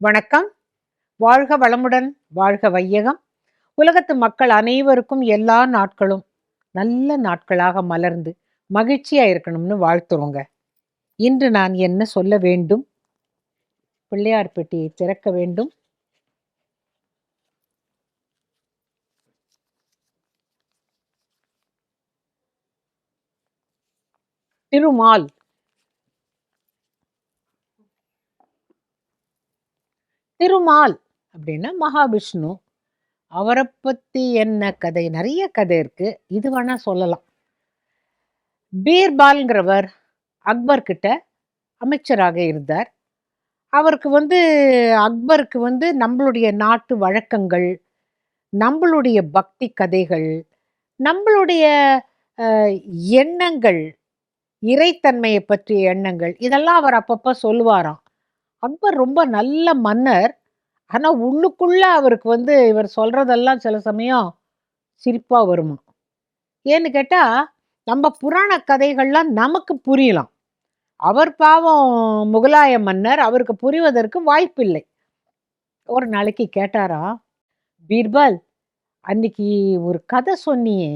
வணக்கம். வாழ்க வளமுடன் வாழ்க வையகம். உலகத்து மக்கள் அனைவருக்கும் எல்லா நாட்களும் நல்ல நாட்களாக மலர்ந்து மகிழ்ச்சியா இருக்கணும்னு வாழ்த்துறோங்க. இன்று நான் என்ன சொல்ல வேண்டும்? பிள்ளையார் பெட்டியை திறக்க வேண்டும். திருமால் திருமால் அப்படின்னா மகாவிஷ்ணு. அவரை பற்றி என்ன கதை? நிறைய கதை இருக்குது இது வேணால் சொல்லலாம். பீர்பால்ங்கிறவர் அக்பர்கிட்ட அமைச்சராக இருந்தார். அவருக்கு வந்து அக்பருக்கு வந்து நம்மளுடைய நாட்டு வழக்கங்கள் நம்மளுடைய பக்தி கதைகள் நம்மளுடைய எண்ணங்கள் இறைத்தன்மையை பற்றிய எண்ணங்கள் இதெல்லாம் அவர் அப்பப்போ சொல்லுவாராம். அக்பர் ரொம்ப நல்ல மன்னர். ஆனால் உள்ளுக்குள்ள அவருக்கு வந்து இவர் சொல்கிறதெல்லாம் சில சமயம் சிரிப்பாக வருமா? ஏன்னு கேட்டால் நம்ம புராண கதைகள்லாம் நமக்கு புரியலாம். அவர் பாவம் முகலாய மன்னர் அவருக்கு புரிவதற்கு வாய்ப்பில்லை. ஒரு நாளைக்கு கேட்டாரா பீர்பால் அன்னைக்கு ஒரு கதை சொன்னியே.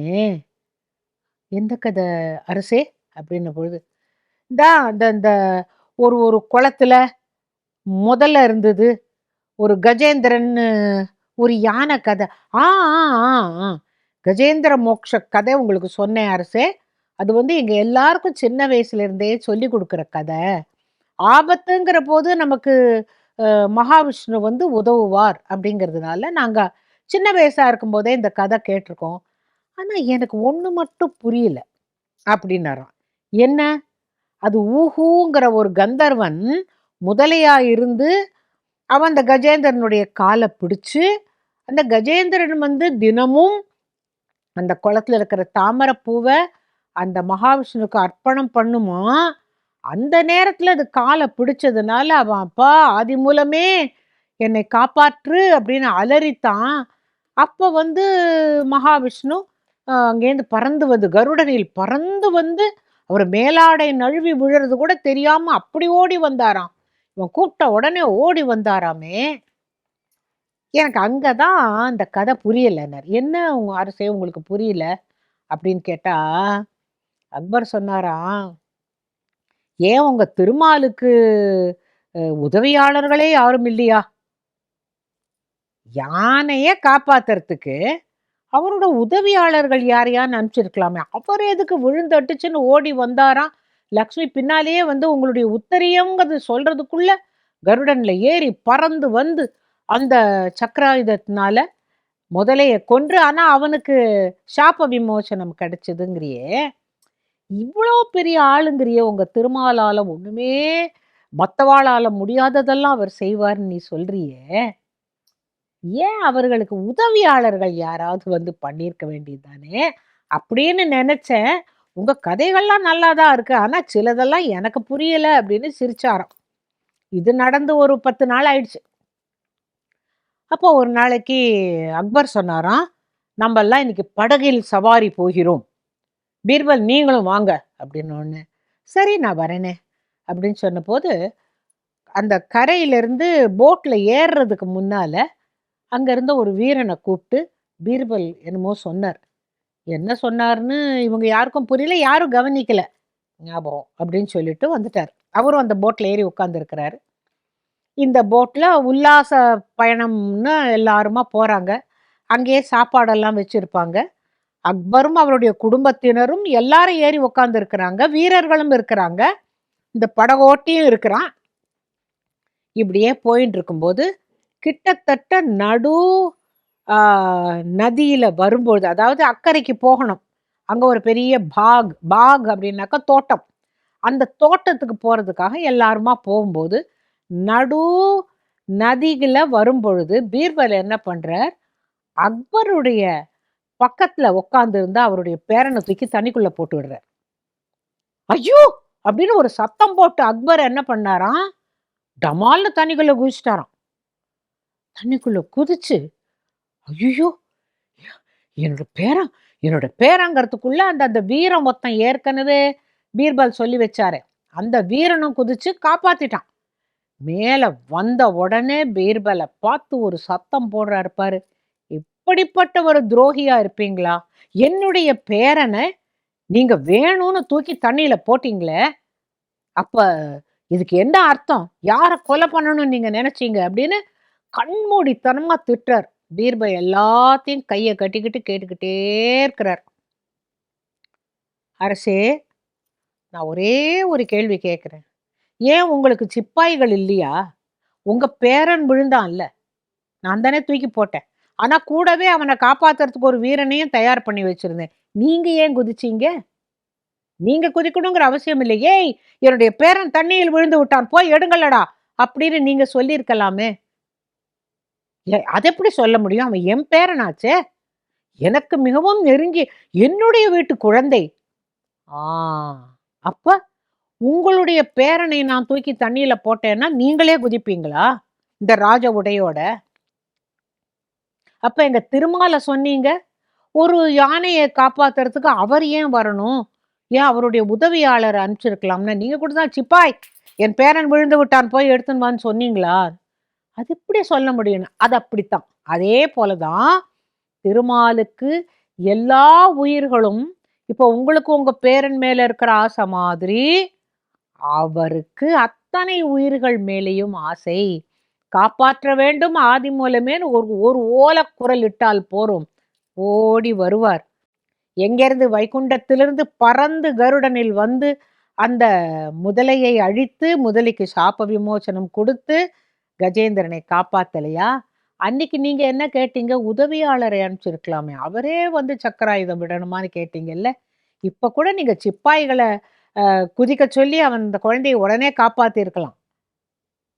எந்த கதை அரசே? அப்படின்ன பொழுது தான் அந்த இந்த ஒரு ஒரு குளத்துல முதல்ல இருந்தது ஒரு கஜேந்திரன்னு ஒரு யானை கதை. ஆ ஆ கஜேந்திர மோக்ஷ கதை உங்களுக்கு சொன்னேன் அரசே. அது வந்து எங்கள் எல்லாருக்கும் சின்ன வயசுலேருந்தே சொல்லி கொடுக்குற கதை. ஆபத்துங்கிற போது நமக்கு மகாவிஷ்ணு வந்து உதவுவார் அப்படிங்கிறதுனால நாங்கள் சின்ன வயசாக இருக்கும்போதே இந்த கதை கேட்டிருக்கோம். ஆனால் எனக்கு ஒன்று மட்டும் புரியல அப்படின்னாராம். என்ன? அது ஊஹூங்கிற ஒரு கந்தர்வன் முதலையா இருந்து அவன் அந்த கஜேந்திரனுடைய காலை பிடிச்சு அந்த கஜேந்திரன் வந்து தினமும் அந்த குளத்துல இருக்கிற தாமரை பூவை அந்த மகாவிஷ்ணுவுக்கு அர்ப்பணம் பண்ணுமா? அந்த நேரத்தில் அது காலை பிடிச்சதுனால அவன் அப்பா ஆதி மூலமே என்னை காப்பாற்று அப்படின்னு அலறித்தான். அப்போ வந்து மகாவிஷ்ணு அங்கேருந்து பறந்து வந்து கருடனில் பறந்து வந்து அவர் மேலாடை நழுவி விழுறது கூட தெரியாமல் அப்படி ஓடி வந்தாராம். இவன் கூப்பிட்ட உடனே ஓடி வந்தாராமே. எனக்கு அங்கே தான் அந்த கதை புரியலைனர் என்ன உங்கள் அரசே உங்களுக்கு புரியல? அப்படின்னு கேட்டால் அக்பர் சொன்னாராம் ஏன் உங்கள் திருமாலுக்கு உதவியாளர்களே யாரும் இல்லையா? யானையே காப்பாத்துறதுக்கு அவரோட உதவியாளர்கள் யாரையான்னு அனுப்பிச்சிருக்கலாமே. அவர் எதுக்கு விழுந்தட்டுச்சுன்னு ஓடி வந்தாராம். லக்ஷ்மி பின்னாலேயே வந்து உங்களுடைய உத்தரியங்கிறது சொல்றதுக்குள்ள கருடன்ல ஏறி பறந்து வந்து அந்த சக்கராயுதத்தினால முதலைய கொன்று ஆனா அவனுக்கு சாப விமோசனம் கிடைச்சதுங்கிறியே. இவ்வளோ பெரிய ஆளுங்கிறியே உங்க திருமாலால ஒண்ணுமே மத்தவாளால முடியாததெல்லாம் அவர் செய்வார்னு நீ சொல்றியே. ஏன் அவர்களுக்கு உதவியாளர்கள் யாராவது வந்து பண்ணியிருக்க வேண்டியதுதானே? அப்படின்னு நினைச்சேன். உங்கள் கதைகள்லாம் நல்லா தான் இருக்குது ஆனால் சிலதெல்லாம் எனக்கு புரியலை அப்படின்னு சிரிச்சாராம். இது நடந்து ஒரு பத்து நாள் ஆயிடுச்சு. அப்போ ஒரு நாளைக்கு அக்பர் சொன்னாராம் நம்மெல்லாம் இன்றைக்கி இன்னைக்கு படகில் சவாரி போகிறோம். பீர்பல் நீங்களும் வாங்க அப்படின்னு ஒன்று சரி நான் வரேனே அப்படின்னு சொன்னபோது அந்த கரையிலிருந்து போட்டில் ஏறுறதுக்கு முன்னால் அங்கேருந்து ஒரு வீரனை கூப்பிட்டு பீர்பல் என்னமோ சொன்னார். என்ன சொன்னார்னு இவங்க யாருக்கும் புரியல யாரும் கவனிக்கல. ஞாபகம் அப்படின்னு சொல்லிட்டு வந்துட்டார். அவரும் அந்த போட்டில் ஏறி உட்காந்துருக்கிறாரு இந்த போட்டில் உல்லாச பயணம்னு எல்லாருமா போகிறாங்க அங்கேயே சாப்பாடெல்லாம் வச்சுருப்பாங்க. அக்பரும் அவருடைய குடும்பத்தினரும் எல்லாரும் ஏறி உட்காந்துருக்குறாங்க வீரர்களும் இருக்கிறாங்க. இந்த படகோட்டியும் இருக்கிறான். இப்படியே போயின்னு இருக்கும்போது கிட்டத்தட்ட நடு நதியில் வரும்பொழுது அதாவது அக்கறைக்கு போகணும். அங்கே ஒரு பெரிய பாக் பாக் அப்படின்னாக்கா தோட்டம். அந்த தோட்டத்துக்கு போகிறதுக்காக எல்லாருமா போகும்போது நடு நதியில வரும்பொழுது பீர்பல் என்ன பண்ணுறார் அக்பருடைய பக்கத்தில் உட்காந்துருந்தா அவருடைய பேரனை தூக்கி தனிக்குள்ளே போட்டு விடுறார். ஐயோ! அப்படின்னு ஒரு சத்தம் போட்டு அக்பர் என்ன பண்ணாராம்? டமால்னு தனிக்குள்ளே குதிச்சிட்டாராம். தண்ணிக்குள்ளே குதிச்சு ஐயோ என்னோட பேரன் என்னோட பேரங்கிறதுக்குள்ள அந்த அந்த வீரம் மொத்தம் ஏற்கனவே பீர்பால் சொல்லி வச்சாரு. அந்த வீரனும் குதிச்சு காப்பாத்திட்டான். மேல வந்த உடனே பீர்பலை பார்த்து ஒரு சத்தம் போடுறாரு பாரு. இப்படிப்பட்ட ஒரு துரோகியா இருப்பீங்களா? என்னுடைய பேரனை நீங்க வேணும்னு தூக்கி தண்ணியில போட்டீங்களே? அப்ப இதுக்கு என்ன அர்த்தம்? யாரை கொலை பண்ணணும்னு நீங்க நினைச்சீங்க? அப்படின்னு கண்மூடித்தனமா திட்டுறார். பீர்பல் எல்லாத்தையும் கையை கட்டிக்கிட்டு கேட்டுக்கிட்டே இருக்கிறார். அரசே நான் ஒரே ஒரு கேள்வி கேட்குறேன். ஏன் உங்களுக்கு சிப்பாய்கள் இல்லையா? உங்கள் பேரன் விழுந்தான்ல நான் தானே தூக்கி போட்டேன். ஆனால் கூடவே அவனை காப்பாத்துறதுக்கு ஒரு வீரனையும் தயார் பண்ணி வச்சுருந்தேன். நீங்கள் ஏன் குதிச்சீங்க? நீங்கள் குதிக்கணுங்கிற அவசியம் இல்லை. ஏய் என்னுடைய பேரன் தண்ணியில் விழுந்து விட்டான். போய் எடுங்களடா அப்படின்னு நீங்கள் சொல்லியிருக்கலாமே. ஏ- அதை எப்படி சொல்ல முடியும்? அவன் என் பேரனாச்சே. எனக்கு மிகவும் நெருங்கி என்னுடைய வீட்டு குழந்தை. ஆ அப்ப உங்களுடைய பேரனை நான் தூக்கி தண்ணியில போட்டேன்னா நீங்களே குதிப்பீங்களா? இந்த ராஜ உடையோட. அப்ப எங்க திருமால சொன்னீங்க ஒரு யானையை காப்பாத்துறதுக்கு அவர் ஏன் வரணும்? ஏன் அவருடைய உதவியாளர் அனுப்பிச்சிருக்கலாம்னா? நீங்க கூட தான் சிப்பாய் என் பேரன் விழுந்து விட்டான் போய் எடுத்துன்னு வான்னு சொன்னீங்களா? அது எப்படி சொல்ல முடியும் அது அப்படித்தான். அதே போலதான் திருமாலுக்கு எல்லா உயிர்களும் இப்போ உங்களுக்கு உங்க பேரன் மேல இருக்கிற ஆசை மாதிரி அவருக்கு அத்தனை உயிர்கள் மேலேயும் ஆசை. காப்பாற்ற வேண்டும் ஆதி மூலமேன்னு ஒரு ஒரு ஓலை குரல் இட்டால் போறோம் ஓடி வருவார். எங்கிருந்து வைகுண்டத்திலிருந்து பறந்து கருடனில் வந்து அந்த முதலையை அழித்து முதலைக்கு சாப விமோசனம் கொடுத்து கஜேந்திரனை காப்பாத்தலையா? அன்னைக்கு நீங்க என்ன கேட்டீங்க? உதவியாளரை அனுப்பிச்சிருக்கலாமே. அவரே வந்து சக்கராயுதம் விடணுமான்னு கேட்டீங்கல்ல. இப்ப கூட நீங்க சிப்பாய்களை குதிக்க சொல்லி அவன் அந்த குழந்தையை உடனே காப்பாத்திருக்கலாம்.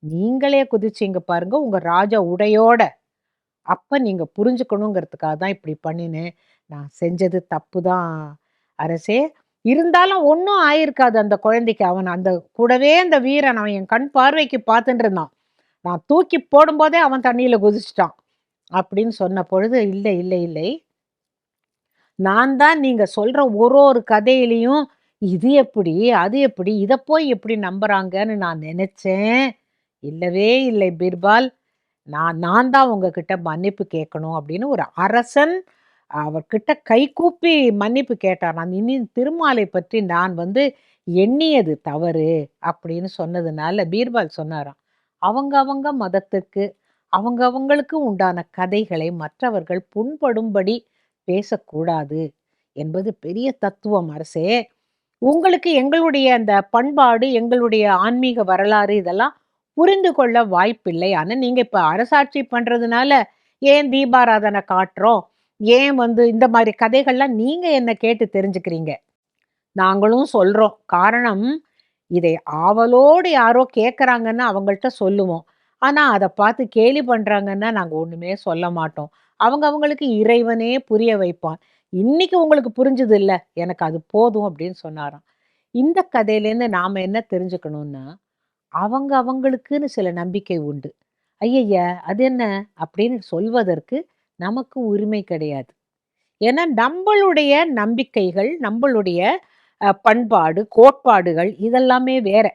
நீங்களே குதிச்சீங்க பாருங்க உங்க ராஜ உடையோட. அப்ப நீங்க புரிஞ்சுக்கணுங்கிறதுக்காக தான் இப்படி பண்ணினேன். நான் செஞ்சது தப்பு தான் அரசே. இருந்தாலும் ஒன்றும் ஆயிருக்காது அந்த குழந்தைக்கு. அவன் அந்த கூடவே அந்த வீரன் அவன் என் கண் பார்வைக்கு பார்த்துட்டு இருந்தான். நான் தூக்கி போடும்போதே அவன் தண்ணியில் குதிச்சிட்டான். அப்படின்னு சொன்ன பொழுது இல்லை இல்லை இல்லை. நான் தான் நீங்கள் சொல்கிற ஒரு ஒரு கதையிலையும் இது எப்படி அது எப்படி இதை போய் எப்படி நம்புறாங்கன்னு நான் நினச்சேன். இல்லவே இல்லை பீர்பால். நான் நான் தான் உங்ககிட்ட மன்னிப்பு கேட்கணும் அப்படின்னு ஒரு அரசன் அவர்கிட்ட கைகூப்பி மன்னிப்பு கேட்டார். நான் இனி திருமாலை பற்றி நான் வந்து எண்ணியது தவறு அப்படின்னு சொன்னதுனால பீர்பால் சொன்னாராம். அவங்க அவங்க மதத்துக்கு அவங்க அவங்களுக்கு உண்டான கதைகளை மற்றவர்கள் புண்படும்படி பேசக்கூடாது என்பது பெரிய தத்துவம் அரசே. உங்களுக்கு எங்களுடைய அந்த பண்பாடு எங்களுடைய ஆன்மீக வரலாறு இதெல்லாம் புரிந்து கொள்ள வாய்ப்பில்லை. ஆனால் நீங்கள் இப்போ அரசாட்சி பண்ணுறதுனால ஏன் தீபாராதனை காட்டுறோம்? ஏன் வந்து இந்த மாதிரி கதைகள்லாம் நீங்கள் என்ன கேட்டு தெரிஞ்சுக்கிறீங்க? நாங்களும் சொல்கிறோம் காரணம் இதை ஆவலோடு யாரோ கேட்குறாங்கன்னா அவங்கள்ட்ட சொல்லுவோம். ஆனால் அதை பார்த்து கேலி பண்ணுறாங்கன்னா நாங்கள் ஒன்றுமே சொல்ல மாட்டோம். அவங்க அவங்களுக்கு இறைவனே புரிய வைப்பான். இன்னைக்கு உங்களுக்கு புரிஞ்சது இல்லை எனக்கு அது போதும் அப்படின்னு சொன்னாராம். இந்த கதையிலேருந்து நாம் என்ன தெரிஞ்சுக்கணும்னா அவங்க அவங்களுக்குன்னு சில நம்பிக்கை உண்டு. ஐயய்ய அது என்ன? அப்படின்னு சொல்வதற்கு நமக்கு உரிமை கிடையாது. ஏன்னா நம்மளுடைய நம்பிக்கைகள் நம்மளுடைய பண்பாடு கோட்பாடுகள் இதெல்லாமே வேற.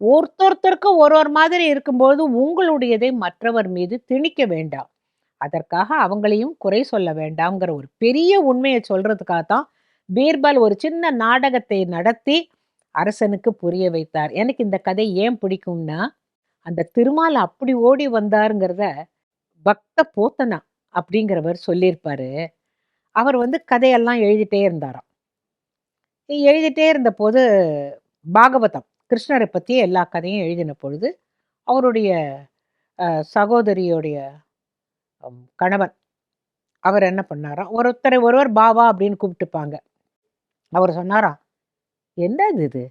ஒருத்தொருத்தருக்கு ஒரு ஒரு மாதிரி இருக்கும்போது உங்களுடையதை மற்றவர் மீது திணிக்க வேண்டாம். அதற்காக அவங்களையும் குறை சொல்ல வேண்டாம்ங்கிற ஒரு பெரிய உண்மையை சொல்றதுக்காக தான் பீர்பால் ஒரு சின்ன நாடகத்தை நடத்தி அரசனுக்கு புரிய வைத்தார். எனக்கு இந்த கதை ஏன் பிடிக்கும்னா அந்த திருமால் அப்படி ஓடி வந்தாருங்கிறத பக்த போத்தனா அப்படிங்கிறவர் சொல்லியிருப்பாரு. அவர் வந்து கதையெல்லாம் எழுதிட்டே இருந்தாராம். எழுதிட்டே இருந்தபோது பாகவதம் கிருஷ்ணரை பற்றி எல்லா கதையும் எழுதின பொழுது அவருடைய சகோதரியுடைய கணவன் அவர் என்ன பண்ணாராம்? ஒருத்தரை ஒருவர் பாபா அப்படின்னு கூப்பிட்டுப்பாங்க. அவர் சொன்னாரா என்னது இது?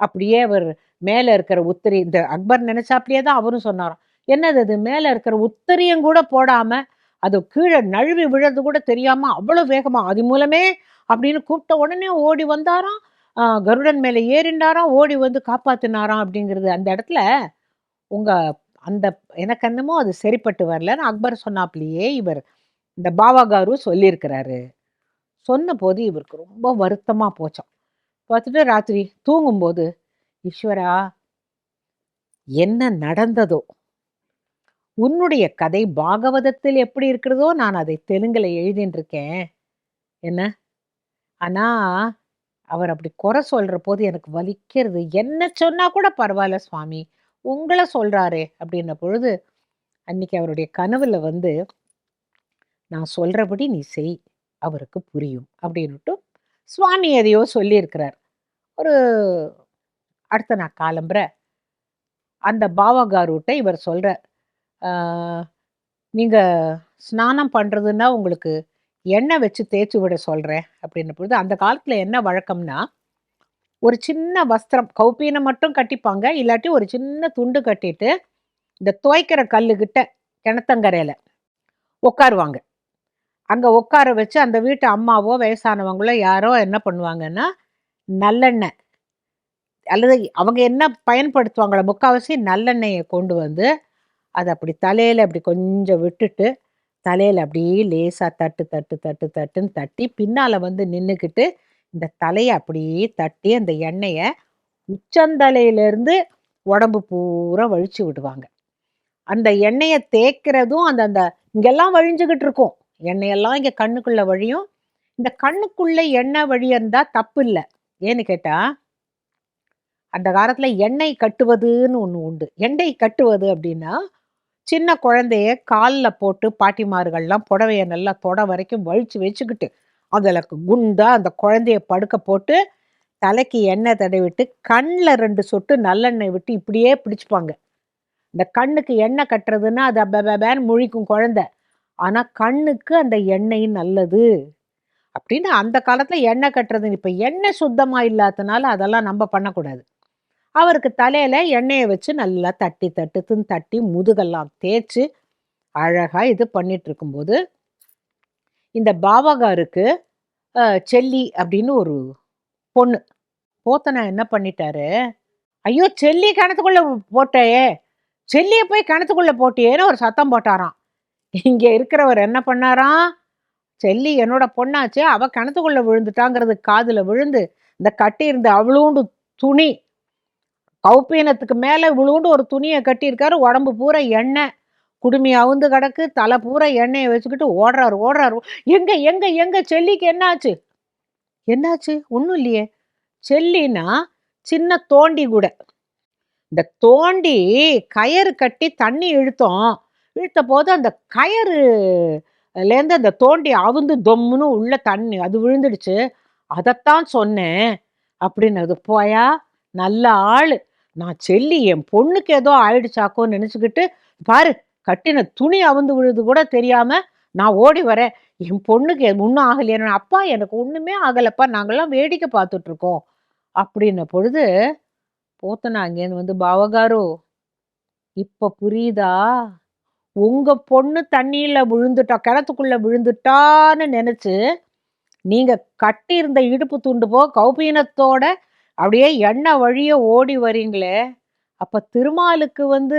அப்படியே அவர் மேலே இருக்கிற உத்தரி இந்த அக்பர் நினைச்சாப்டியே தான் அவரும் சொன்னாராம் என்னது இது? மேலே இருக்கிற உத்தரியும் கூட போடாமல் அது கீழே நழுவி விழுறது கூட தெரியாமல் அவ்வளோ வேகமாக அது மூலமே அப்படின்னு கூப்பிட்ட உடனே ஓடி வந்தாராம். கருடன் மேலே ஏறிண்டாராம் ஓடி வந்து காப்பாத்தினாராம் அப்படிங்கிறது அந்த இடத்துல உங்க அந்த எனக்கு என்னமோ அது சரிப்பட்டு வரலன்னு அக்பர் சொன்னாப்லயே இவர். இந்த பாவாகாரு சொல்லியிருக்கிறாரு. சொன்ன போது இவருக்கு ரொம்ப வருத்தமாக போச்சான் பார்த்துட்டு ராத்திரி தூங்கும்போது ஈஸ்வரா என்ன நடந்ததோ? உன்னுடைய கதை பாகவதத்தில் எப்படி இருக்கிறதோ நான் அதை தெலுங்கில் எழுதின்னு இருக்கேன் என்ன? ஆனா அவர் அப்படி குறை சொல்ற போது எனக்கு வலிக்கிறது. என்ன சொன்னா கூட பரவாயில்ல சுவாமி உங்களை சொல்றாரே அப்படின்ன பொழுது அன்னைக்கு அவருடைய கனவுல வந்து நான் சொல்றபடி நீ செய் அவருக்கு புரியும் அப்படின்னுட்டு சுவாமி எதையோ சொல்லியிருக்கிறார். ஒரு அடுத்த நான் காலம்புற அந்த பாவகாரூட்டை இவர் சொல்றார் நீங்கள் நீங்க ஸ்நானம் பண்றதுன்னா உங்களுக்கு எண்ணெய் வச்சு தேய்ச்சி விட சொல்கிறேன் அப்படின்ன பொழுது அந்த காலத்தில் என்ன வழக்கம்னா ஒரு சின்ன வஸ்திரம் கௌப்பீனை மட்டும் கட்டிப்பாங்க. இல்லாட்டி ஒரு சின்ன துண்டு கட்டிட்டு இந்த துவைக்கிற கல்லுக்கிட்ட கிணத்தங்கரையில் உட்காருவாங்க. அங்கே உட்கார வச்சு அந்த வீட்டு அம்மாவோ வயசானவங்களோ யாரோ என்ன பண்ணுவாங்கன்னா நல்லெண்ணெய் அல்லது அவங்க என்ன பயன்படுத்துவாங்களோ முக்கால்வாசி நல்லெண்ணெயை கொண்டு வந்து அதை அப்படி தலையில் அப்படி கொஞ்சம் விட்டுட்டு தலையில அப்படியே லேசா தட்டு தட்டு தட்டு தட்டுன்னு தட்டி பின்னால வந்து நின்னுக்கிட்டு இந்த தலையை அப்படியே தட்டி அந்த எண்ணெயை உச்சந்தலையிலேருந்து உடம்பு பூரா வழிச்சு விடுவாங்க. அந்த எண்ணெயை தேய்க்கிறதும் அந்த அந்த இங்கெல்லாம் வழிஞ்சுக்கிட்டு இருக்கும். எண்ணெயெல்லாம் இங்கே கண்ணுக்குள்ள வழியும். இந்த கண்ணுக்குள்ள எண்ணெய் வழியிருந்தா தப்பு இல்லை. ஏன்னு கேட்டால் அந்த காலத்தில் எண்ணெய் கட்டுவதுன்னு ஒன்று உண்டு. எண்ணெய் கட்டுவது அப்படின்னா சின்ன குழந்தைய காலில் போட்டு பாட்டிமார்கள்லாம் புடவைய நல்லா தொட வரைக்கும் வழித்து வச்சுக்கிட்டு அதில் குண்டாக அந்த குழந்தைய படுக்க போட்டு தலைக்கு எண்ணெய் தடவிட்டு கண்ணில் ரெண்டு சொட்டு நல்லெண்ணெய் விட்டு இப்படியே பிடிச்சிப்பாங்க. இந்த கண்ணுக்கு எண்ணெய் கட்டுறதுன்னா அது அப்பேன்னு முழிக்கும் குழந்தை. ஆனால் கண்ணுக்கு அந்த எண்ணெய் நல்லது. அப்படின்னு அந்த காலத்தில் எண்ணெய் கட்டுறது இப்போ எண்ணெய் சுத்தமாக இல்லாதனால அதெல்லாம் நம்ம பண்ணக்கூடாது. அவருக்கு தலையில் எண்ணெயை வச்சு நல்லா தட்டி தட்டுத்துன்னு தட்டி முதுகெல்லாம் தேய்ச்சி அழகாக இது பண்ணிட்டு இருக்கும்போது இந்த பாபாகாருக்கு செல்லி அப்படின்னு ஒரு பொண்ணு போத்தனா என்ன பண்ணிட்டாரு? ஐயோ செல்லி கிணத்துக்குள்ளே போட்டேயே செல்லியை போய் கிணத்துக்குள்ளே போட்டியேன்னு ஒரு சத்தம் போட்டாராம். இங்கே இருக்கிறவர் என்ன பண்ணாராம்? செல்லி என்னோட பொண்ணாச்சே அவள் கிணத்துக்குள்ளே விழுந்துட்டாங்கிறது காதில் விழுந்து இந்த கட்டி இருந்த அவ்வளோண்டு துணி கௌப்பீனத்துக்கு மேலே விழுகுண்டு ஒரு துணியை கட்டியிருக்காரு. உடம்பு பூரா எண்ணெய். குடுமி அவுந்து கிடக்கு. தலை பூரா எண்ணெயை வச்சுக்கிட்டு ஓடுறாரு ஓடுறாரு. எங்க எங்க எங்க செல்லிக்கு என்னாச்சு? என்னாச்சு? ஒன்றும் இல்லையே. செல்லினா சின்ன தோண்டி கூட. இந்த தோண்டி கயறு கட்டி தண்ணி இழுத்தோம். இழுத்த போது அந்த கயறுலேருந்து அந்த தோண்டி அவுந்து தொம்முன்னு உள்ள தண்ணி அது விழுந்துடுச்சு. அதைத்தான் சொன்னேன். அப்படின்னு அது போயா நல்ல ஆள். நான் செல்லி என் பொண்ணுக்கு ஏதோ ஆயிடுச்சாக்கோன்னு நினச்சிக்கிட்டு பாரு கட்டின துணி அவுந்து விழுது கூட தெரியாமல் நான் ஓடி வரேன். என் பொண்ணுக்கு ஒன்றும் ஆகலையா. அப்பா எனக்கு ஒன்றுமே ஆகலப்பா. நாங்கள்லாம் வேடிக்கை பார்த்துட்ருக்கோம். அப்படின்ன பொழுது போத்தனா அங்கேருந்து வந்து பாவகாரோ இப்போ புரியுதா? உங்கள் பொண்ணு தண்ணியில் விழுந்துட்டா கிணத்துக்குள்ளே விழுந்துட்டான்னு நினச்சி நீங்கள் கட்டியிருந்த இடுப்பு துண்டு போ கௌபீனத்தோட அப்படியே எண்ணெய் வழிய ஓடி வரீங்களே. அப்ப திருமாலுக்கு வந்து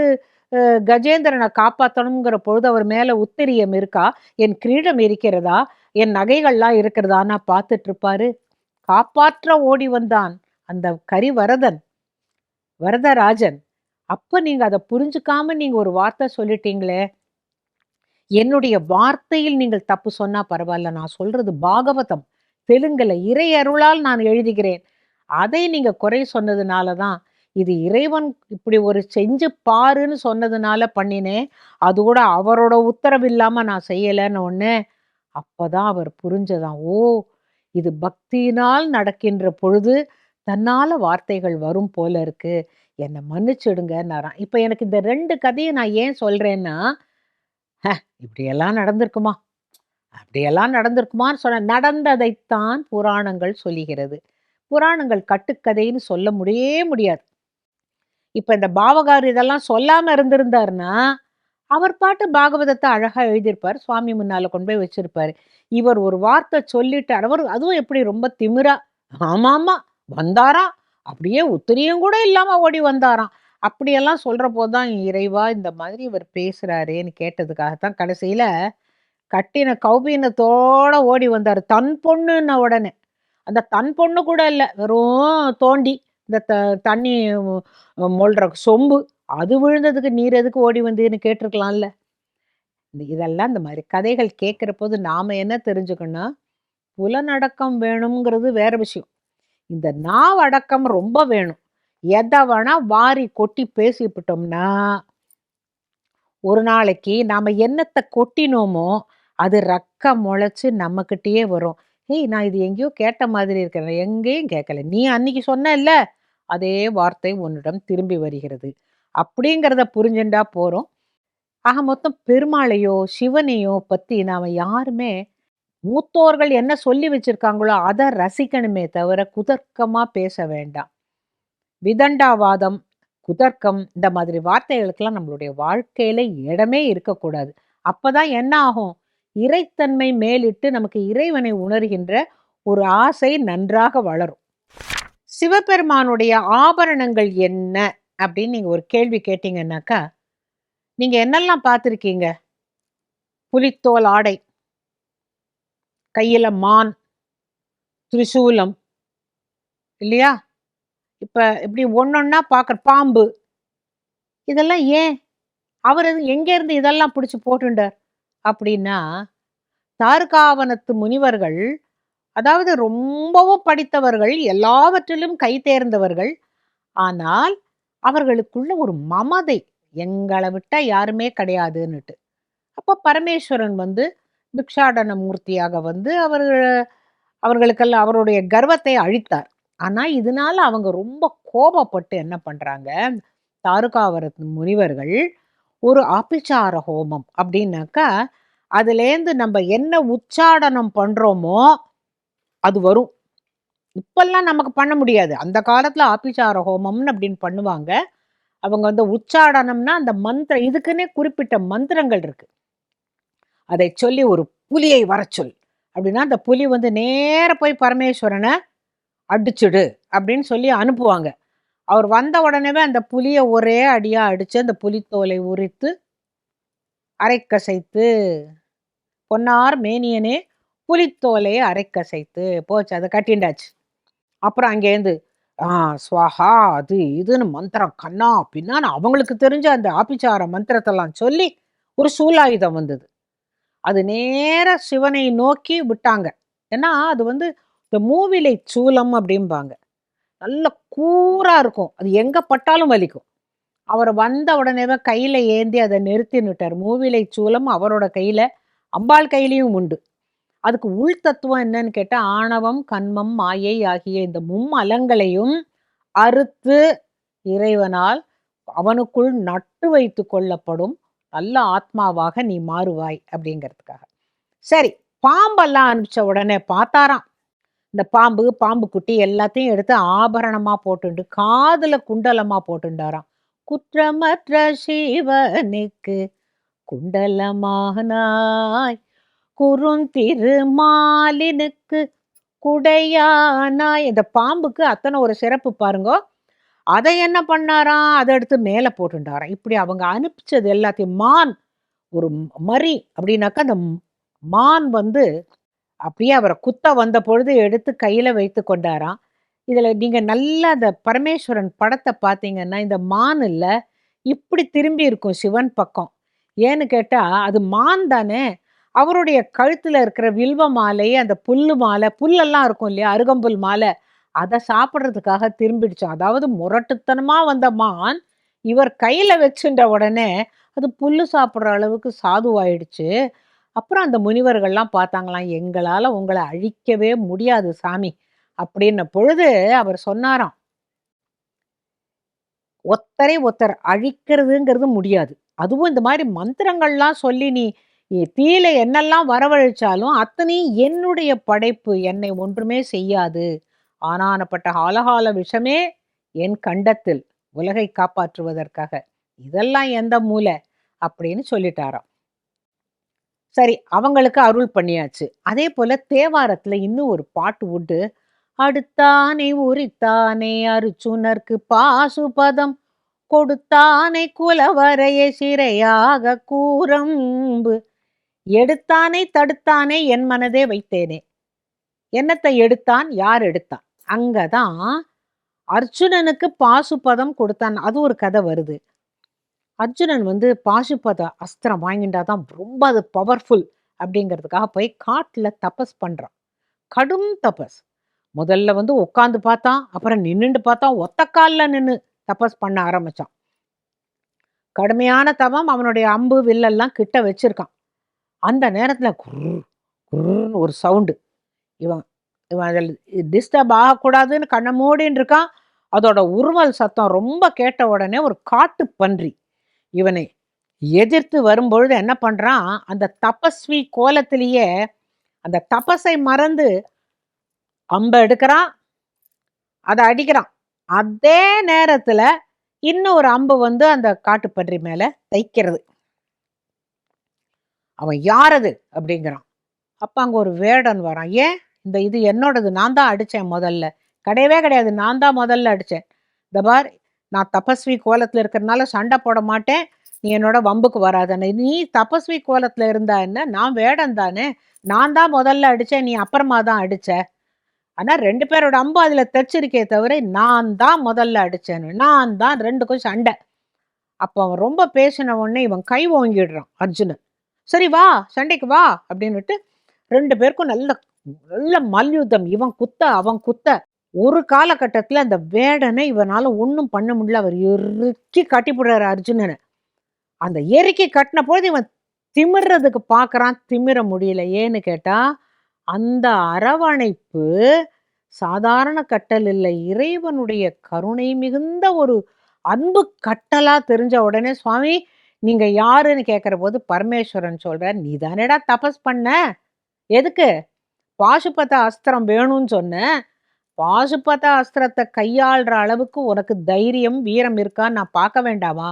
கஜேந்திரனை காப்பாற்றணுங்கிற பொழுது அவர் மேலே உத்திரியம் இருக்கா? என் கிரீடம் இருக்கிறதா? என் நகைகள்லாம் இருக்கிறதான்னா பார்த்துட்டு இருப்பாரு காப்பாற்ற ஓடி வந்தான் அந்த கரிவரதன் வரதராஜன். அப்போ நீங்கள் அதை புரிஞ்சுக்காம நீங்கள் ஒரு வார்த்தை சொல்லிட்டீங்களே. என்னுடைய வார்த்தையில் நீங்கள் தப்பு சொன்னால் பரவாயில்ல. நான் சொல்கிறது பாகவதம். தெலுங்கில் இறை அருளால் நான் எழுதுகிறேன். அதை நீங்கள் குறை சொன்னதுனால தான் இது இறைவன் இப்படி ஒரு செஞ்சு பாருன்னு சொன்னதுனால பண்ணினேன் அது கூட அவரோட உத்தரவு இல்லாமல் நான் செய்யலைன்னு ஒன்று அப்போ தான் அவர் புரிஞ்சதான் ஓ இது பக்தியினால் நடக்கின்ற பொழுது தன்னால் வார்த்தைகள் வரும் போல இருக்கு என்னை மன்னிச்சிடுங்கன்னாராம் இப்போ எனக்கு இந்த ரெண்டு கதையை நான் ஏன் சொல்கிறேன்னா "ஹ, இப்படியெல்லாம் நடந்திருக்குமா? அப்படியெல்லாம் நடந்திருக்குமான்னு சொன்ன நடந்ததைத்தான் புராணங்கள் சொல்லுகிறது. புராணங்கள் கட்டுக்கதைன்னு சொல்ல முடியே முடியாது. இப்ப இந்த பாவகார் இதெல்லாம் சொல்லாம இருந்திருந்தாருன்னா அவர் பாட்டு பாகவதத்தை அழகா எழுதியிருப்பார் சுவாமி முன்னால கொண்டு போய் வச்சிருப்பாரு. இவர் ஒரு வார்த்தை சொல்லிட்டார் அவர் அதுவும் எப்படி ரொம்ப திமிரா ஆமா ஆமா வந்தாராம் அப்படியே உத்திரியும் கூட இல்லாம ஓடி வந்தாராம். அப்படியெல்லாம் சொல்ற போதுதான் இறைவா இந்த மாதிரி இவர் பேசுறாரேன்னு கேட்டதுக்காகத்தான் கடைசியில கட்டின கௌபீனத்தோட ஓடி வந்தார் தன் பொண்ணுன்ன உடனே. அந்த தன் பொண்ணு கூட இல்லை. வெறும் தோண்டி. இந்த த தண்ணி மொழ்ற சொம்பு. அது விழுந்ததுக்கு நீர் எதுக்கு ஓடி வந்ததுன்னு கேட்டிருக்கலாம்ல. இந்த இதெல்லாம் இந்த மாதிரி கதைகள் கேட்குற போது நாம் என்ன தெரிஞ்சுக்கணும் புலனடக்கம் வேணுங்கிறது வேற விஷயம். இந்த நாவடக்கம் ரொம்ப வேணும். எதை வேணா வாரி கொட்டி பேசிவிட்டோம்னா ஒரு நாளைக்கு நாம் என்னத்தை கொட்டினோமோ அது ரக்க முளைச்சு நம்மக்கிட்டேயே வரும். ஏய் நான் இது எங்கேயோ கேட்ட மாதிரி இருக்கிறேன் எங்கேயும் கேட்கல. நீ அன்னைக்கு சொன்னல்ல அதே வார்த்தை உன்னிடம் திரும்பி வருகிறது. அப்படிங்கிறத புரிஞ்சுண்டா போகிறோம் ஆக மொத்தம் பெருமாளையோ சிவனையோ பற்றி நாம் யாருமே மூத்தோர்கள் என்ன சொல்லி வச்சிருக்காங்களோ அதை ரசிக்கணுமே தவிர குதர்க்கமாக பேச வேண்டாம். விதண்டாவாதம் குதர்க்கம் இந்த மாதிரி வார்த்தைகளுக்கெல்லாம் நம்மளுடைய வாழ்க்கையில இடமே இருக்கக்கூடாது. அப்பதான் என்ன ஆகும்? இறைத்தன்மை மேலிட்டு நமக்கு இறைவனை உணர்கின்ற ஒரு ஆசை நன்றாக வளரும். சிவபெருமானுடைய ஆபரணங்கள் என்ன? அப்படின்னு நீங்க ஒரு கேள்வி கேட்டீங்கன்னாக்கா நீங்க என்னெல்லாம் பார்த்துருக்கீங்க? புலித்தோல் ஆடை கையில மான் திரிசூலம் இல்லையா? இப்போ இப்படி ஒன்னொன்னா பார்க்குற பாம்பு இதெல்லாம் ஏன்? அவர் எங்கேருந்து இதெல்லாம் பிடிச்சி போட்டுண்டார்? அப்படின்னா தார்காவனத்து முனிவர்கள் அதாவது ரொம்பவும் படித்தவர்கள் எல்லாவற்றிலும் கை தேர்ந்தவர்கள் ஆனால் அவர்களுக்குள்ள ஒரு மமதை எங்களை விட்டால் யாருமே கிடையாதுன்னுட்டு. அப்போ பரமேஸ்வரன் வந்து பிக்ஷாடன மூர்த்தியாக வந்து அவர்கள் அவர்களுக்கெல்லாம் அவருடைய கர்வத்தை அழித்தார். ஆனால் இதனால அவங்க ரொம்ப கோபப்பட்டு என்ன பண்ணுறாங்க தாருகாவரத் முனிவர்கள் ஒரு ஆப்பிள்சார ஹோமம் அப்படின்னாக்கா அதுலேருந்து நம்ம என்ன உச்சாடனம் பண்ணுறோமோ அது வரும். இப்பெல்லாம் நமக்கு பண்ண முடியாது. அந்த காலத்தில் ஆபிசார ஹோமம்னு அப்படின்னு பண்ணுவாங்க. அவங்க வந்து உச்சாடனம்னா அந்த மந்திர இதுக்குன்னே குறிப்பிட்ட மந்திரங்கள் இருக்கு. அதை சொல்லி ஒரு புலியை வர சொல். அப்படின்னா அந்த புலி வந்து நேர போய் பரமேஸ்வரனை அடிச்சுடு அப்படின்னு சொல்லி அனுப்புவாங்க. அவர் வந்த உடனேவே அந்த புலியை ஒரே அடியாக அடித்து அந்த புலித்தோலை உரித்து அரைக்கசைத்து பொன்னார் மேனியனே புலித்தோலை அரைக்கசைத்து போச்சு அதை கட்டிண்டாச்சு. அப்புறம் அங்கேருந்து ஆ ஸ்வாஹா அது இதுன்னு மந்திரம் கண்ணா பின்னான்னு அவங்களுக்கு தெரிஞ்ச அந்த ஆபிச்சார மந்திரத்தெல்லாம் சொல்லி ஒரு சூலாயுதம் வந்தது. அது நேர சிவனை நோக்கி விட்டாங்க. ஏன்னா அது வந்து இந்த மூவிலை சூலம் அப்படிம்பாங்க. நல்ல கூறாக இருக்கும். அது எங்கே பட்டாலும் வலிக்கும். அவர் வந்த உடனேவே கையில் ஏந்தி அதை நிறுத்தி நிட்டார் மூவிலை சூலம் அவரோட கையில் அம்பாள் கையிலையும் உண்டு. அதுக்கு உள் தத்துவம் என்னன்னு கேட்டால் ஆணவம் கண்மம் மாயை ஆகிய இந்த மும்மலங்களையும் அறுத்து இறைவனால் அவனுக்குள் நட்டு வைத்து கொள்ளப்படும் நல்ல ஆத்மாவாக நீ மாறுவாய் அப்படிங்கிறதுக்காக. சரி பாம்பெல்லாம் அனுப்பிச்ச உடனே பார்த்தாராம். இந்த பாம்பு பாம்பு குட்டி எல்லாத்தையும் எடுத்து ஆபரணமா போட்டுண்டு காதுல குண்டலமா போட்டுண்டாராம். குற்றமற்ற சிவனுக்கு குண்டலமானாய். குறுந்திருமாலினுக்கு குடையானாய். இந்த பாம்புக்கு அத்தனை ஒரு சிறப்பு பாருங்க. அதை என்ன பண்ணாராம்? அதை எடுத்து மேலே போட்டுண்டாராம். இப்படி அவங்க அனுப்பிச்சது எல்லாத்தையும் மான் ஒரு மரி அப்படின்னாக்கா அந்த மான் வந்து அப்படியே அவரை குத்த வந்த பொழுது எடுத்து கையில் வைத்து கொண்டாராம். இதில் நீங்கள் நல்லா அந்த பரமேஸ்வரன் படத்தை பார்த்தீங்கன்னா இந்த மான் இல்லை இப்படி திரும்பி இருக்கும் சிவன் பக்கம். ஏன்னு கேட்டால் அது மான் தானே? அவருடைய கழுத்தில் இருக்கிற வில்வ மாலை அந்த புல்லு மாலை புல்லெல்லாம் இருக்கும் இல்லையா அருகம்புல் மாலை அதை சாப்பிட்றதுக்காக திரும்பிடுச்சோம் அதாவது முரட்டுத்தனமாக வந்த மான் இவர் கையில் வச்சுட்ட உடனே அது புல்லு சாப்பிட்ற அளவுக்கு சாதுவாயிடுச்சு. அப்புறம் அந்த முனிவர்கள்லாம் பார்த்தாங்களாம் எங்களால் உங்களை அழிக்கவே முடியாது சாமி. அப்படின்ன பொழுது அவர் சொன்னாராம் ஒத்தரை ஒத்தர் அழிக்கிறதுங்கிறது முடியாது. அதுவும் இந்த மாதிரி மந்திரங்கள்லாம் சொல்லி நீ தீயில என்னெல்லாம் வரவழைச்சாலும் அத்தனையும் என்னுடைய படைப்பு என்னை ஒன்றுமே செய்யாது. ஆனானப்பட்ட ஆலகால விஷமே என் கண்டத்தில் உலகை காப்பாற்றுவதற்காக. இதெல்லாம் எந்த மூலை? அப்படின்னு சொல்லிட்டாராம். சரி அவங்களுக்கு அருள் பண்ணியாச்சு. அதே போல தேவாரத்துல இன்னும் ஒரு பாட்டு உண்டு. அடுத்தானே உரித்தானே அருச்சுனர்க்கு பாசுபதம். கொடுத்தானே குலவரைய சிறையாக கூறம்பு. எடுத்தானே தடுத்தானே என் மனதே வைத்தேனே. என்னத்தை எடுத்தான்? யார் எடுத்தான்? அங்கதான் அர்ஜுனனுக்கு பாசுபதம் கொடுத்தான். அது ஒரு கதை வருது. அர்ஜுனன் வந்து பாசுபத அஸ்திரம் வாங்கிட்டா தான் ரொம்ப அது பவர்ஃபுல் அப்படிங்கிறதுக்காக போய் காட்டில் தபஸ் பண்ணுறான் கடும் தபஸ். முதல்ல வந்து உட்காந்து பார்த்தான் அப்புறம் நின்றுண்டு பார்த்தான் ஒத்த காலில் நின்று தபஸ் பண்ண ஆரம்பிச்சான். கடுமையான தவம் அவனுடைய அம்பு வில்லெல்லாம் கிட்ட வச்சிருக்கான். அந்த நேரத்தில் குர்ரு குர்ருன்னு ஒரு சவுண்டு இவன் இவன் அதில் டிஸ்டர்ப் ஆகக்கூடாதுன்னு கண்ணை மூடின்னு இருக்கான் அதோட உருவல் சத்தம் ரொம்ப கேட்ட உடனே ஒரு காட்டு பன்றி. இவனை எதிர்த்து வரும்பொழுது என்ன பண்றான்? அந்த தபஸ்வி கோலத்திலேயே அந்த தபஸை மறந்து அம்பை எடுக்கிறான். அதை அடிக்கிறான். அதே நேரத்துல இன்னும் ஒரு அம்பு வந்து அந்த காட்டுப்பன்றி மேல தைக்கிறது. அவன் யாரது அப்படிங்கிறான். அப்ப அங்க ஒரு வேடன் வரான். ஏன்? இந்த இது என்னோடது நான் தான் அடிச்சேன் முதல்ல. கிடையவே கிடையாது. நான் தான் முதல்ல அடிச்சேன். இந்த பார் நான் தபஸ்வி கோலத்தில் இருக்கிறதுனால சண்டை போட மாட்டேன். நீ என்னோட வம்புக்கு வராதன்னு நீ தபஸ்வி கோலத்தில் இருந்தா என்ன? நான் வேடம் தானே? நான் தான் முதல்ல அடித்தேன் நீ அப்புறமா தான் அடித்த ஆனால் ரெண்டு பேரோட அம்பு அதில் தைச்சிருக்கே தவிர நான் தான் முதல்ல அடித்தேன்னு நான் தான் ரெண்டுக்கும் சண்டை. அப்போ அவன் ரொம்ப பேசின உடனே இவன் கை ஓங்கிடுறான் அர்ஜுனன். சரி வா சண்டைக்கு வா அப்படின்னுட்டு ரெண்டு பேருக்கும் நல்ல நல்ல மல்யுத்தம். இவன் குத்த அவன் குத்த. ஒரு காலகட்டத்தில் அந்த வேடனை இவனால் ஒன்றும் பண்ண முடியல. அவர் இறுக்கி கட்டிப்புடுறாரு அர்ஜுனனை. அந்த எருக்கி கட்டின பொழுது இவன் திமிர்றதுக்கு பார்க்குறான் திமிர முடியல ஏன்னு கேட்டால் அந்த அரவணைப்பு சாதாரண கட்டல் இல்லை. இறைவனுடைய கருணை மிகுந்த ஒரு அன்பு கட்டலாக தெரிஞ்ச உடனே சுவாமி நீங்கள் யாருன்னு கேட்குற போது பரமேஸ்வரன் சொல்றார் நீ தானேடா தபஸ் பண்ண? எதுக்கு? பாசுபத அஸ்திரம் வேணும்னு சொன்ன. பாசுபத அஸ்திரத்தை கையாள்ற அளவுக்கு உனக்கு தைரியம் வீரம் இருக்கான்னு நான் பார்க்க வேண்டாமா?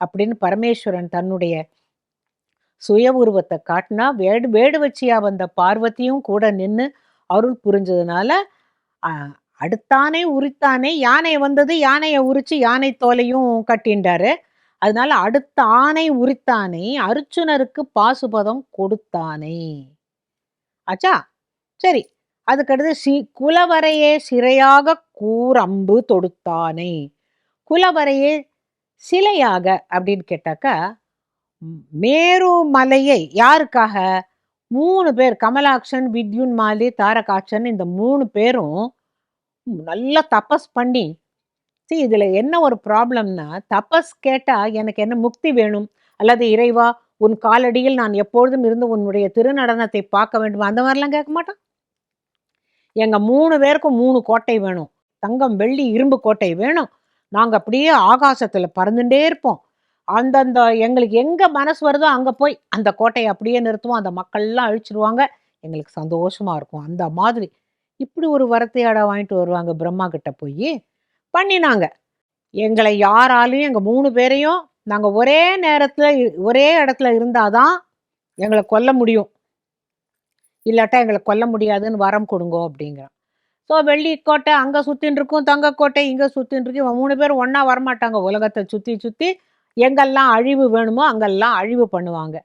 அப்படின்னு பரமேஸ்வரன் தன்னுடைய சுய உருவத்தை காட்டினா வேடு வேடு வச்சியா வந்த பார்வதியும் கூட நின்று அருள் புரிஞ்சதுனால அடுத்தானே உரித்தானே யானை வந்தது யானையை உரிச்சு யானை தோலையும் கட்டின்றாரு. அதனால அடுத்த ஆணை உரித்தானே அர்ச்சுனருக்கு பாசுபதம் கொடுத்தானே. ஆச்சா? சரி. அதுக்கடுத்து சி குலவரையே சிறையாக கூரம்பு தொடுத்தானே. குலவரையே சிலையாக அப்படின்னு கேட்டாக்கா மேரு மலையை யாருக்காக? மூணு பேர் கமலாக்ஷன் வித்யுன் மாலி தாரகாட்சன் இந்த மூணு பேரும் நல்லா தபஸ் பண்ணி சி இதில் என்ன ஒரு ப்ராப்ளம்னா தபஸ் கேட்டால் எனக்கு என்ன முக்தி வேணும்? அல்லது இறைவா உன் காலடியில் நான் எப்பொழுதும் இருந்து உன்னுடைய திருநடனத்தை பார்க்க வேண்டும்? அந்த மாதிரிலாம் கேட்க மாட்டான். எங்கள் மூணு பேருக்கும் மூணு கோட்டை வேணும். தங்கம் வெள்ளி இரும்பு கோட்டை வேணும். நாங்கள் அப்படியே ஆகாசத்தில் பறந்துட்டே இருப்போம். அந்தந்த எங்களுக்கு எங்கே மனசு வருதோ அங்கே போய் அந்த கோட்டையை அப்படியே நிறுத்துவோம். அந்த மக்கள்லாம் அழிச்சிருவாங்க. எங்களுக்கு சந்தோஷமாக இருக்கும். அந்த மாதிரி. இப்படி ஒரு வரத்தையாட வாங்கிட்டு வருவாங்க பிரம்மா கிட்ட போய் பண்ணினாங்க. எங்களை யாராலையும் எங்கள் மூணு பேரையும் நாங்கள் ஒரே நேரத்தில் இ- ஒரே இடத்துல இருந்தாதான் எங்களை கொல்ல முடியும். இல்லாட்டா எங்களை கொல்ல முடியாதுன்னு வரம் கொடுங்கோ அப்படிங்கிறான். ஸோ வெள்ளிக்கோட்டை அங்கே சுற்றின்னு இருக்கும் தங்கக்கோட்டை இங்கே சுற்றின்னு இருக்கு இவன் மூணு பேரும் ஒன்றா வரமாட்டாங்க. உலகத்தை சுற்றி சுற்றி எங்கெல்லாம் அழிவு வேணுமோ அங்கெல்லாம் அழிவு பண்ணுவாங்க.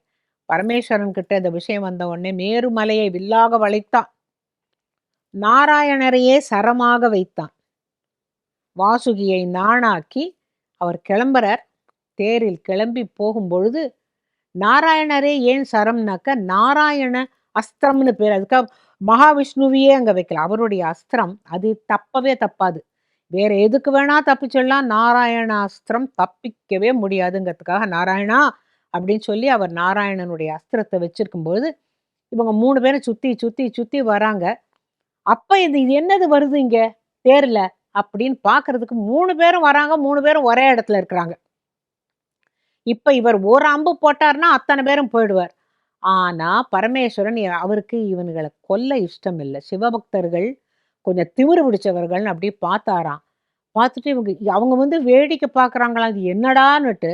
பரமேஸ்வரன் கிட்ட இந்த விஷயம் வந்த உடனே மேருமலையை வில்லாக வளைத்தான். நாராயணரையே சரமாக வைத்தான். வாசுகியை நாணாக்கி அவர் கிளம்புறார். தேரில் கிளம்பி போகும் பொழுது நாராயணரே ஏன் சரம்னாக்க நாராயண அஸ்திரம்னு பேர். அதுக்காக மகாவிஷ்ணுவையே அங்கே வைக்கலாம் அவருடைய அஸ்திரம் அது தப்பவே தப்பாது. வேற எதுக்கு வேணா தப்பிச்சிடலாம் நாராயணாஸ்திரம் தப்பிக்கவே முடியாதுங்கிறதுக்காக நாராயணா அப்படின்னு சொல்லி அவர் நாராயணனுடைய அஸ்திரத்தை வச்சிருக்கும்போது இவங்க மூணு பேரும் சுத்தி சுத்தி சுத்தி வராங்க. அப்ப இது இது என்னது வருது இங்க? தேர்ல. அப்படின்னு பார்க்கறதுக்கு மூணு பேரும் வராங்க. மூணு பேரும் ஒரே இடத்துல இருக்கிறாங்க. இப்ப இவர் ஒரு அம்பு போட்டார்னா அத்தனை பேரும் போயிடுவார். ஆனால் பரமேஸ்வரன் அவருக்கு இவனுங்களை கொல்ல இஷ்டம் இல்லை சிவபக்தர்கள் கொஞ்சம் திமிரு பிடிச்சவர்கள்னு அப்படி பார்த்தாராம். பார்த்துட்டு இவங்க அவங்க வந்து வேடிக்கை பார்க்குறாங்களா அது என்னடான்னுட்டு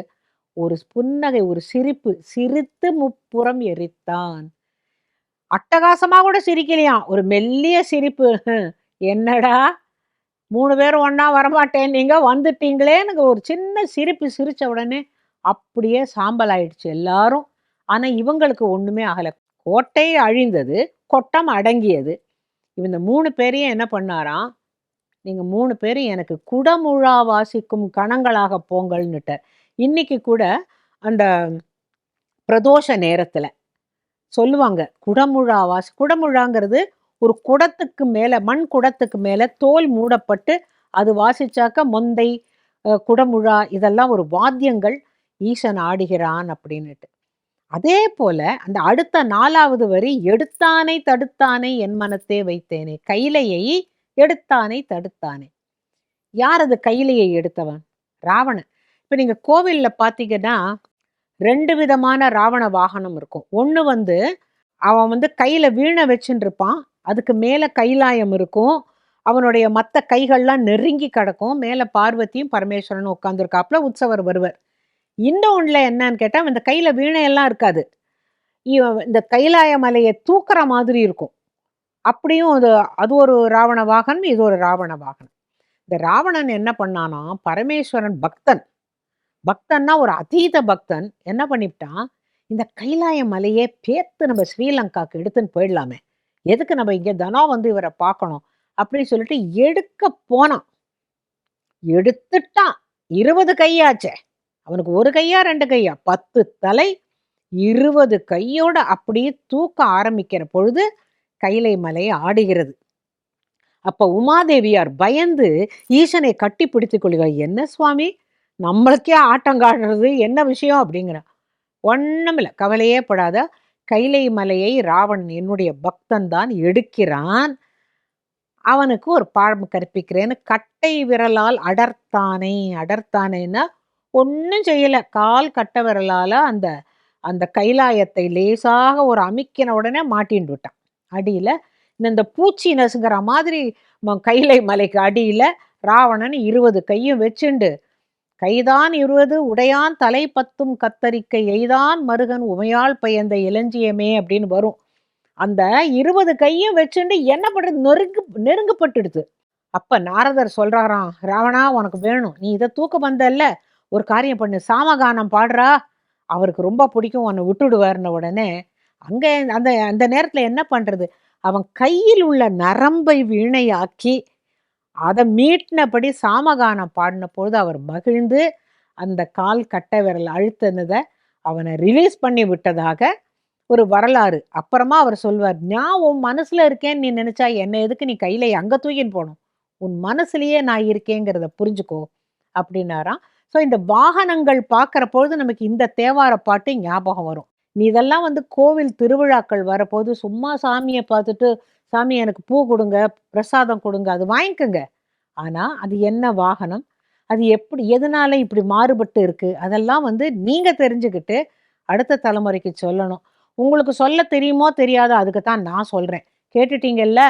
ஒரு புன்னகை ஒரு சிரிப்பு சிரித்து முப்புறம் எரித்தான். அட்டகாசமாக கூட சிரிக்கலையாம். ஒரு மெல்லிய சிரிப்பு. என்னடா? மூணு பேரும் ஒன்றா வரமாட்டேன் நீங்கள் வந்துட்டீங்களே எனக்கு ஒரு சின்ன சிரிப்பு சிரித்த உடனே அப்படியே சாம்பல் ஆயிடுச்சு. எல்லாரும் ஆனா இவங்களுக்கு ஒண்ணுமே ஆகல. கோட்டை அழிந்தது கொட்டம் அடங்கியது. இந்த மூணு பேரையும் என்ன பண்ணாராம் நீங்க மூணு பேரும் எனக்கு குடமுழா வாசிக்கும் கணங்களாக போங்கள்னுட்டார். இன்னைக்கு கூட அந்த பிரதோஷ நேரத்துல சொல்லுவாங்க குடமுழா வாசி குடமுழாங்கிறது ஒரு குடத்துக்கு மேலே மண் குடத்துக்கு மேலே தோல் மூடப்பட்டு அது வாசிச்சாக்க மொந்தை குடமுழா இதெல்லாம் ஒரு வாத்தியங்கள் ஈசன் ஆடுகிறான் அப்படின்னுட்டு. அதே போல அந்த அடுத்த நாலாவது வரி எடுத்தானை தடுத்தானை என் மனத்தே வைத்தேனே கைலையை எடுத்தானை தடுத்தானே. யார் அது கைலையை எடுத்தவன்? ராவணன். இப்போ நீங்கள் கோவிலில் பார்த்தீங்கன்னா ரெண்டு விதமான ராவண வாகனம் இருக்கும். ஒன்று வந்து அவன் வந்து கையில் வீணை வச்சுட்டு இருப்பான் அதுக்கு மேலே கைலாயம் இருக்கும். அவனுடைய மற்ற கைகள்லாம் நெருங்கி கிடக்கும். மேலே பார்வதியும் பரமேஸ்வரனும் உட்காந்துருக்காப்புல உற்சவர் வருவர். இன்னொன்னுல என்னன்னு கேட்டால் இந்த கையில் வீணையெல்லாம் இருக்காது. இந்த கைலாய மலையை தூக்குற மாதிரி இருக்கும். அப்படியும் அது அது ஒரு ராவண வாகனம் இது ஒரு ராவண வாகனம். இந்த ராவணன் என்ன பண்ணானா பரமேஸ்வரன் பக்தன். பக்தன்னா ஒரு அதீத பக்தன். என்ன பண்ணிவிட்டான்? இந்த கைலாய மலையே பேத்து நம்ம ஸ்ரீலங்காக்கு எடுத்துன்னு போயிடலாமே. எதுக்கு நம்ம இங்கே தனம் வந்து இவரை பார்க்கணும்? அப்படின்னு சொல்லிட்டு எடுக்க போனான். எடுத்துட்டான். இருபது கையாச்சே. அவனுக்கு ஒரு கையா ரெண்டு கையா? பத்து தலை இருபது கையோட அப்படியே தூக்க ஆரம்பிக்கிற பொழுது கைலை மலை ஆடுகிறது. அப்ப உமாதேவியார் பயந்து ஈசனை கட்டி பிடித்து கொள்கிறார். என்ன சுவாமி? நம்மளுக்கே ஆட்டங்காடுறது என்ன விஷயம்? அப்படிங்கிற ஒன்றுமில்லை கவலையே படாத. கைலை மலையை ராவணன் என்னுடைய பக்தன் தான் எடுக்கிறான். அவனுக்கு ஒரு பாடம் கற்பிக்கிறேன்னு கட்டை விரலால் அடர்த்தானே அடர்த்தானேன்னா ஒன்றும் செய்யலை. கால் கட்ட விரலால் அந்த அந்த கைலாயத்தை லேசாக ஒரு அமிக்கின உடனே மாட்டின்னு விட்டான். அடியில் இந்த இந்த பூச்சி நசுங்கிற மாதிரி கைலை மலைக்கு அடியில் ராவணன் இருபது கையும் வச்சுண்டு கைதான் இருபது உடையான் தலை பத்தும் கத்தரிக்கை எய்தான் மருகன் உமையால் பயந்த இளஞ்சியமே அப்படின்னு வரும். அந்த இருபது கையும் வச்சுண்டு என்ன பண்ணுறது நெருங்கு நெருங்கப்பட்டுடுது அப்போ நாரதர் சொல்கிறாராம் ராவணா உனக்கு வேணும். நீ இதை தூக்க வந்தல்ல. ஒரு காரியம் பண்ணு. சாமகானம் பாடுறா. அவருக்கு ரொம்ப பிடிக்கும். உன்னை விட்டுடுவார்ன உடனே அங்கே அந்த அந்த நேரத்தில் என்ன பண்ணுறது அவன் கையில் உள்ள நரம்பை வீணையாக்கி அதை மீட்டினபடி சாமகானம் பாடின பொழுது அவர் மகிழ்ந்து அந்த கால் கட்டை விரல் அழுத்தினதை அவனை ரிலீஸ் பண்ணி விட்டதாக ஒரு வரலாறு. அப்புறமா அவர் சொல்வார் நான் உன் மனசில் இருக்கேன்னு நீ நினச்சா என்ன எதுக்கு நீ கையில் அங்கே தூக்கின்னு போகணும்? உன் மனசுலேயே நான் இருக்கேங்கிறத புரிஞ்சுக்கோ. அப்படின்னாராம். ஸோ இந்த வாகனங்கள் பார்க்குற பொழுது நமக்கு இந்த தேவார பாட்டு ஞாபகம் வரும். நீ இதெல்லாம் வந்து கோவில் திருவிழாக்கள் வரப்போது சும்மா சாமியை பார்த்துட்டு சாமி எனக்கு பூ கொடுங்க பிரசாதம் கொடுங்க அது வாங்கிக்கோங்க. ஆனால் அது என்ன வாகனம்? அது எப்படி எதனால இப்படி மாறுபட்டு இருக்குது அதெல்லாம் வந்து நீங்கள் தெரிஞ்சுக்கிட்டு அடுத்த தலைமுறைக்கு சொல்லணும். உங்களுக்கு சொல்ல தெரியுமோ தெரியாதோ அதுக்கு தான் நான் சொல்கிறேன் கேட்டுட்டீங்கல்ல?